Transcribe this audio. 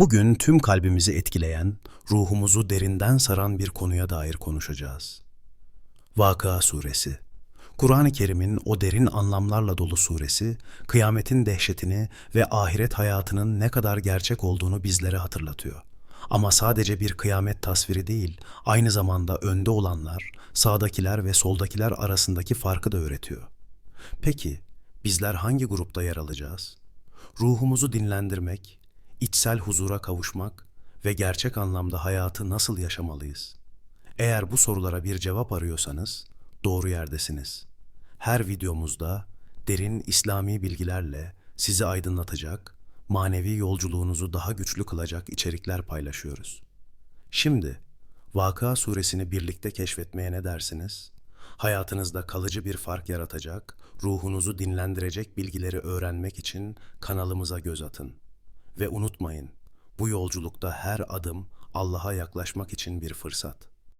Bugün tüm kalbimizi etkileyen, ruhumuzu derinden saran bir konuya dair konuşacağız. Vakıa Suresi Kur'an-ı Kerim'in o derin anlamlarla dolu suresi, kıyametin dehşetini ve ahiret hayatının ne kadar gerçek olduğunu bizlere hatırlatıyor. Ama sadece bir kıyamet tasviri değil, aynı zamanda önde olanlar, sağdakiler ve soldakiler arasındaki farkı da öğretiyor. Peki, bizler hangi grupta yer alacağız? Ruhumuzu dinlendirmek, içsel huzura kavuşmak ve gerçek anlamda hayatı nasıl yaşamalıyız? Eğer bu sorulara bir cevap arıyorsanız doğru yerdesiniz. Her videomuzda derin İslami bilgilerle sizi aydınlatacak, manevi yolculuğunuzu daha güçlü kılacak içerikler paylaşıyoruz. Şimdi Vakıa suresini birlikte keşfetmeye ne dersiniz? Hayatınızda kalıcı bir fark yaratacak, ruhunuzu dinlendirecek bilgileri öğrenmek için kanalımıza göz atın. Ve unutmayın, bu yolculukta her adım Allah'a yaklaşmak için bir fırsat.